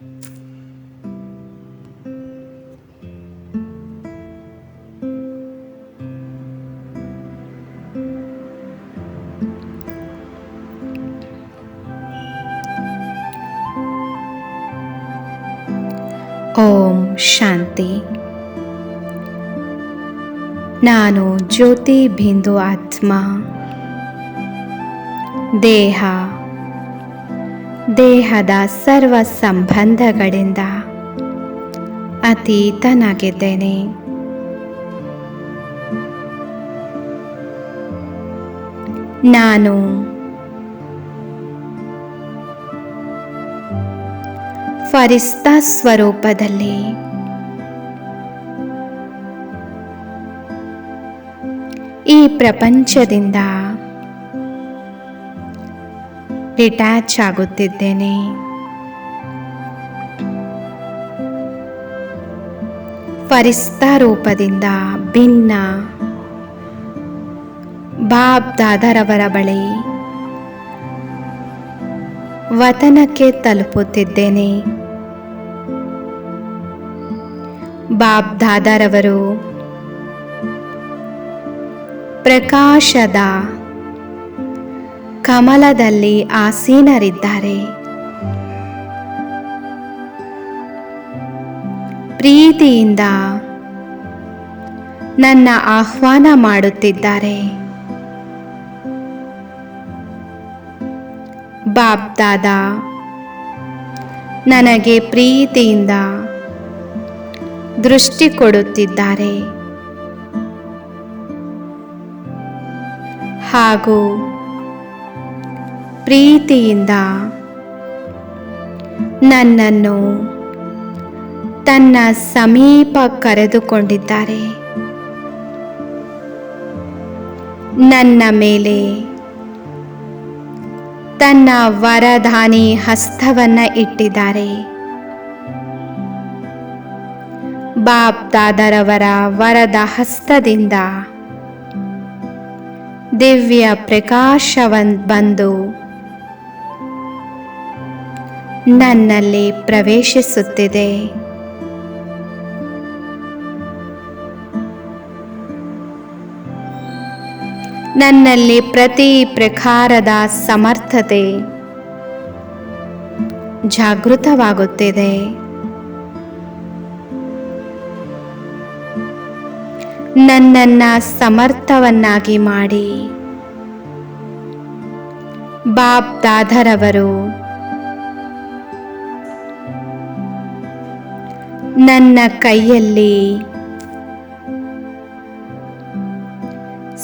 ಓಂ ಶಾಂತಿ. ನಾನು ಜ್ಯೋತಿ ಬಿಂದು ಆತ್ಮ. ದೇಹ ದೇಹದ ಸರ್ವ ಸಂಬಂಧಗಳಿಂದ ಅತೀತನಾಗಿದ್ದೇನೆ. ನಾನು ಫರಿಸ್ತಾ ಸ್ವರೂಪದಲ್ಲಿ ಈ ಪ್ರಪಂಚದಿಂದ ಡಿಟ್ಯಾಚ್ ಆಗುತ್ತಿದ್ದೇನೆ. ಫರಿಸ್ತಾ ರೂಪದಿಂದ ಭಿನ್ನ. ಬಾಬ್ ದಾದರವರ ಬಳಿ ವತನಕ್ಕೆ ತಲುಪುತ್ತಿದ್ದೇನೆ. ಬಾಬ್ ದಾದಾರವರು ಪ್ರಕಾಶದ ಕಮಲದಲ್ಲಿ ಆಸೀನರಿದ್ದಾರೆ. ಪ್ರೀತಿಯಿಂದ ನನ್ನ ಆಹ್ವಾನ ಮಾಡುತ್ತಿದ್ದಾರೆ. ಬಾಬ್ದಾದ ನನಗೆ ಪ್ರೀತಿಯಿಂದ ದೃಷ್ಟಿ ಕೊಡುತ್ತಿದ್ದಾರೆ. ಹಾಗೂ ಪ್ರೀತಿಯಿಂದ ನನ್ನನ್ನು ತನ್ನ ಸಮೀಪ ಕರೆದುಕೊಂಡಿದ್ದಾರೆ. ನನ್ನ ಮೇಲೆ ತನ್ನ ವರದಾನಿ ಹಸ್ತವನ್ನ ಇಟ್ಟಿದ್ದಾರೆ. ಬಾಬ್ ದಾದರವರ ವರದ ಹಸ್ತದಿಂದ ದಿವ್ಯ ಪ್ರಕಾಶವನ್ ಬಂದು ನನ್ನಲ್ಲಿ ಪ್ರವೇಶಿಸುತ್ತಿದೆ. ನನ್ನಲ್ಲಿ ಪ್ರತಿ ಪ್ರಕಾರದ ಸಮರ್ಥತೆ ಜಾಗೃತವಾಗುತ್ತಿದೆ. ನನ್ನನ್ನ ಸಮರ್ಥವನ್ನಾಗಿ ಮಾಡಿ. ಬಾಬ್ ದಾದರವರು ನನ್ನ ಕೈಯಲ್ಲಿ.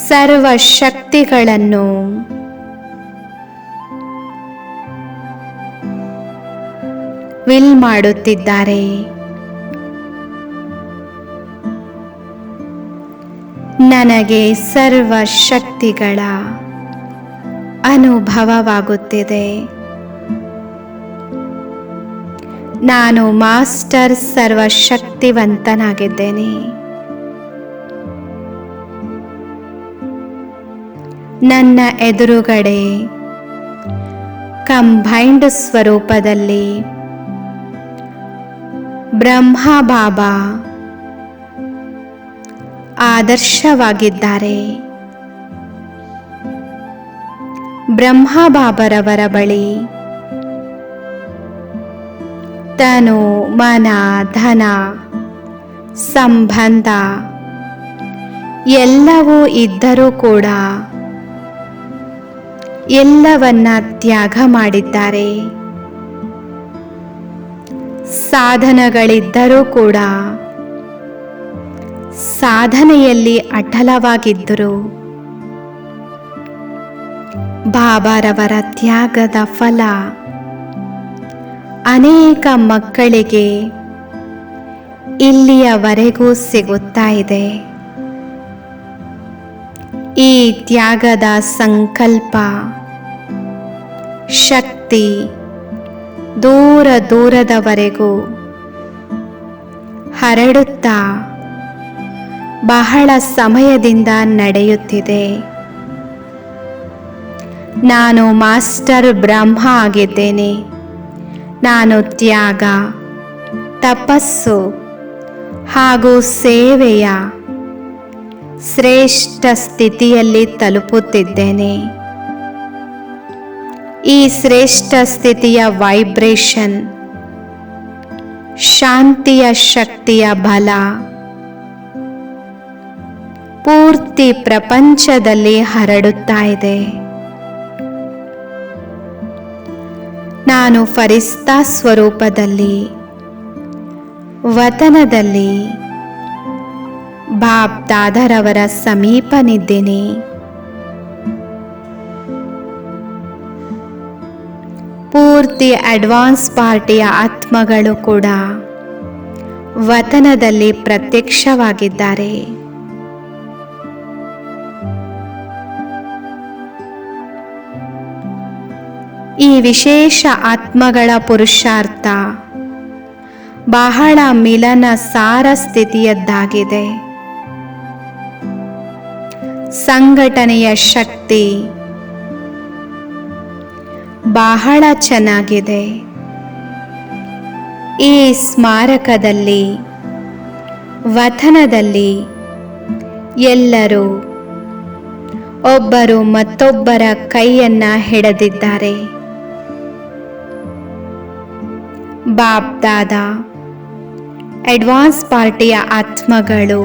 ಸರ್ವ ಶಕ್ತಿಗಳನ್ನು ವಿಲ್ ಮಾಡುತ್ತಿದ್ದಾರೆ. ನನಗೆ ಸರ್ವ ಶಕ್ತಿಗಳ ಅನುಭವವಾಗುತ್ತಿದೆ. ನಾನು ಮಾಸ್ಟರ್ ಸರ್ವಶಕ್ತಿವಂತನಾಗಿದ್ದೇನೆ. ನನ್ನ ಎದುರುಗಡೆ ಕಂಬೈಂಡ್ ಸ್ವರೂಪದಲ್ಲಿ ಬ್ರಹ್ಮ ಬಾಬಾ ಆದರ್ಶವಾಗಿದ್ದಾರೆ. ಬ್ರಹ್ಮ ಬಾಬರವರ ಬಳಿ ತನು ಮನ, ಧನ, ಸಂಬಂಧ ಎಲ್ಲವೂ ಇದ್ದರೂ ಕೂಡ ಎಲ್ಲವನ್ನ ತ್ಯಾಗ ಮಾಡಿದ್ದಾರೆ. ಸಾಧನಗಳಿದ್ದರೂ ಕೂಡ ಸಾಧನೆಯಲ್ಲಿ ಅಟಲವಾಗಿದ್ದರು. ಬಾಬಾರವರ ತ್ಯಾಗದ ಫಲ ಅನೇಕ ಮಕ್ಕಳಿಗೆ ಇಲ್ಲಿಯವರೆಗೂ ಸಿಗುತ್ತಾ ಇದೆ. ಈ ತ್ಯಾಗದ ಸಂಕಲ್ಪ ಶಕ್ತಿ ದೂರ ದೂರದವರೆಗೂ ಹರಡುತ್ತಾ ಬಹಳ ಸಮಯದಿಂದ ನಡೆಯುತ್ತಿದೆ. ನಾನು ಮಾಸ್ಟರ್ ಬ್ರಹ್ಮ ಆಗಿದ್ದೇನೆ. ನಾನು ತ್ಯಾಗ, ತಪಸ್ಸು ಹಾಗೂ ಸೇವೆಯ ಶ್ರೇಷ್ಠ ಸ್ಥಿತಿಯಲ್ಲಿ ತಲುಪುತ್ತಿದ್ದೇನೆ. ಈ ಶ್ರೇಷ್ಠ ಸ್ಥಿತಿಯ ವೈಬ್ರೇಷನ್ ಶಾಂತಿಯ ಶಕ್ತಿಯ ಬಲ, ಪೂರ್ತಿ ಪ್ರಪಂಚದಲ್ಲಿ ಹರಡುತ್ತಾ ಇದೆ. ನಾನು ಫರಿಸ್ತಾ ಸ್ವರೂಪದಲ್ಲಿ ವತನದಲ್ಲಿ ಬಾಬ್ ದಾದರವರ ಸಮೀಪನಿದ್ದೇನೆ. ಪೂರ್ತಿ ಅಡ್ವಾನ್ಸ್ ಪಾರ್ಟಿಯ ಆತ್ಮಗಳು ಕೂಡ ವತನದಲ್ಲಿ ಪ್ರತ್ಯಕ್ಷವಾಗಿದ್ದಾರೆ. ಈ ವಿಶೇಷ ಆತ್ಮಗಳ ಪುರುಷಾರ್ಥ. ಬಹಳ ಮಿಲನ ಸಾರ ಸ್ಥಿತಿಯದ್ದಾಗಿದೆ. ಸಂಘಟನೆಯ ಶಕ್ತಿ. ಬಹಳ ಚೆನ್ನಾಗಿದೆ. ಈ ಸ್ಮಾರಕದಲ್ಲಿ ವತನದಲ್ಲಿ ಎಲ್ಲರೂ ಒಬ್ಬರು ಮತ್ತೊಬ್ಬರ ಕೈಯನ್ನ ಹಿಡಿದಿದ್ದಾರೆ. ಬಾಪ್ ದಾದ, ಅಡ್ವಾನ್ಸ್ ಪಾರ್ಟಿಯ ಆತ್ಮಗಳು.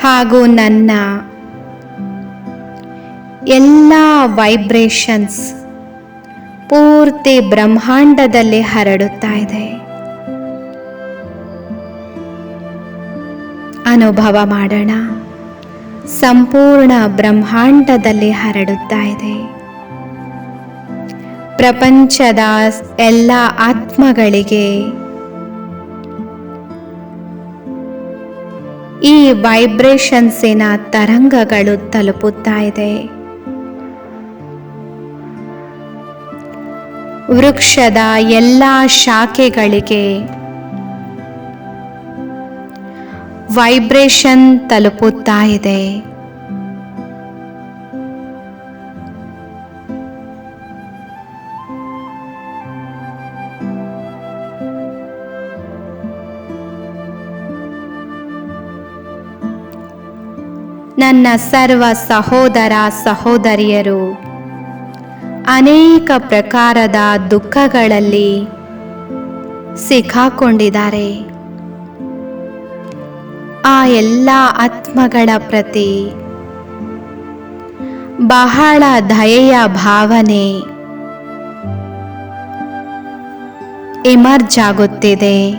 ಹಾಗೂ ನನ್ನ ಎಲ್ಲ ವೈಬ್ರೇಷನ್ಸ್ ಪೂರ್ತಿ ಬ್ರಹ್ಮಾಂಡದಲ್ಲಿ ಹರಡುತ್ತಾ ಇದೆ. ಅನುಭವ ಮಾಡೋಣ. ಸಂಪೂರ್ಣ ಬ್ರಹ್ಮಾಂಡದಲ್ಲಿ ಹರಡುತ್ತಾ ಇದೆ. ಪ್ರಪಂಚದ ಎಲ್ಲ ಆತ್ಮಗಳಿಗೆ ಈ ವೈಬ್ರೇಷನ್ಸಿನ ತರಂಗಗಳು ತಲುಪುತ್ತಾ ಇದೆ. ವೃಕ್ಷದ ಎಲ್ಲ ಶಾಖೆಗಳಿಗೆ ವೈಬ್ರೇಷನ್ ತಲುಪುತ್ತಾ ಇದೆ. ನನ್ನ ಸರ್ವ ಸಹೋದರ ಸಹೋದರಿಯರು ಅನೇಕ ಪ್ರಕಾರದ ದುಃಖಗಳಲ್ಲಿ ಸಿಕ್ಕಾಕೊಂಡಿದ್ದಾರೆ. ಆ ಎಲ್ಲ ಆತ್ಮಗಳ ಪ್ರತಿ. ಬಹಳ ದಯೆಯ ಭಾವನೆ. ಎಮರ್ಜ್ ಆಗುತ್ತಿದೆ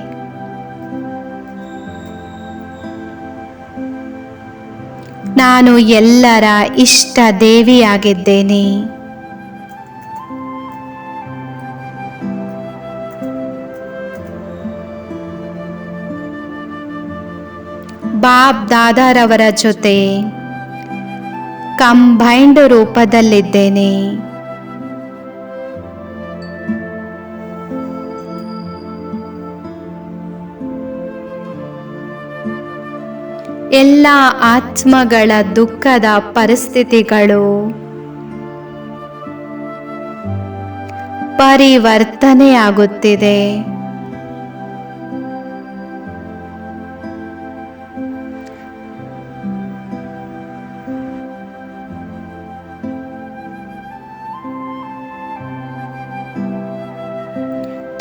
ನಾನು ಎಲ್ಲರ ಇಷ್ಟ ದೇವಿಯಾಗಿದ್ದೇನೆ. ಬಾಬ್ ದಾದಾರವರ ಜೊತೆ ಕಂಬೈಂಡ್ ರೂಪದಲ್ಲಿದ್ದೇನೆ. ಎಲ್ಲ ಆತ್ಮಗಳ ದುಃಖದ ಪರಿಸ್ಥಿತಿಗಳು ಪರಿವರ್ತನೆಯಾಗುತ್ತಿದೆ.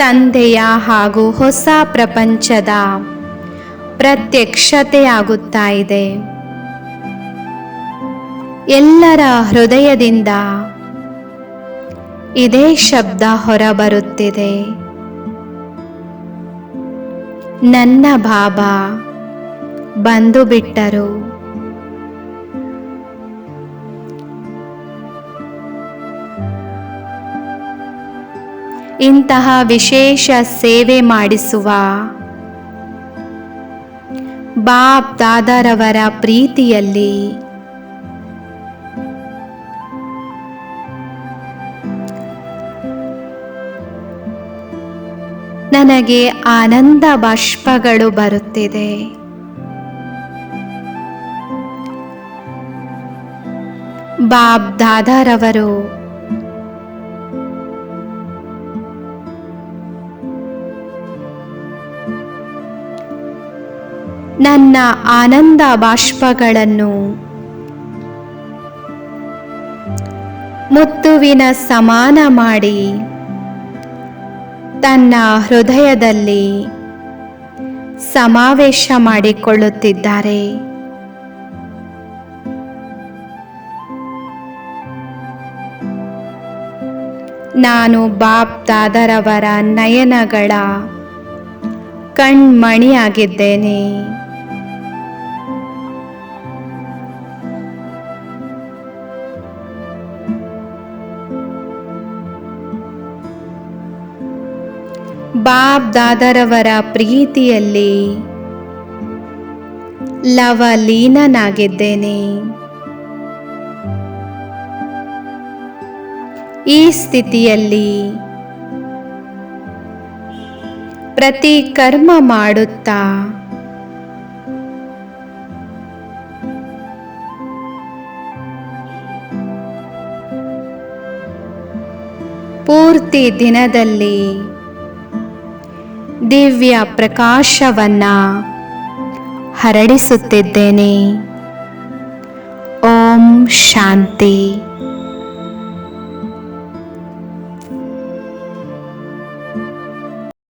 ತಂದೆಯ ಹಾಗೂ ಹೊಸ ಪ್ರಪಂಚದ ಪ್ರತ್ಯಕ್ಷತೆಯಾಗುತ್ತಾ ಇದೆ. ಎಲ್ಲರ ಹೃದಯದಿಂದ ಇದೇ ಶಬ್ದ ಹೊರಬರುತ್ತಿದೆ. ನನ್ನ ಬಾಬಾ ಬಂದು ಬಿಟ್ಟರು ಇಂತಹ ವಿಶೇಷ ಸೇವೆ ಮಾಡಿಸುವ ಬಾಬ್ ದಾದಾರವರ ಪ್ರೀತಿಯಲ್ಲಿ ನನಗೆ ಆನಂದ ಬಾಷ್ಪಗಳು ಬರುತ್ತಿದೆ. ಬಾಬ್ ದಾದಾರವರು ನನ್ನ ಆನಂದ ಬಾಷ್ಪಗಳನ್ನು. ಮುತ್ತುವಿನ ಸಮಾನ ಮಾಡಿ. ತನ್ನ ಹೃದಯದಲ್ಲಿ ಸಮಾವೇಶ ಮಾಡಿಕೊಳ್ಳುತ್ತಿದ್ದಾರೆ. ನಾನು ಬಾಪ್ ದಾದರವರ ನಯನಗಳ ಕಣ್ಮಣಿಯಾಗಿದ್ದೇನೆ. ಬಾಬ್ ದಾದರವರ ಪ್ರೀತಿಯಲ್ಲಿ ಲವಲೀನನಾಗಿದ್ದೇನೆ. ಈ ಸ್ಥಿತಿಯಲ್ಲಿ ಪ್ರತಿ ಕರ್ಮ ಮಾಡುತ್ತಾ ಪೂರ್ತಿ ದಿನದಲ್ಲಿ ದಿವ್ಯ ಪ್ರಕಾಶವನ್ನ ಹರಡಿಸುತ್ತಿದ್ದೇನೆ. ಓಂ ಶಾಂತಿ.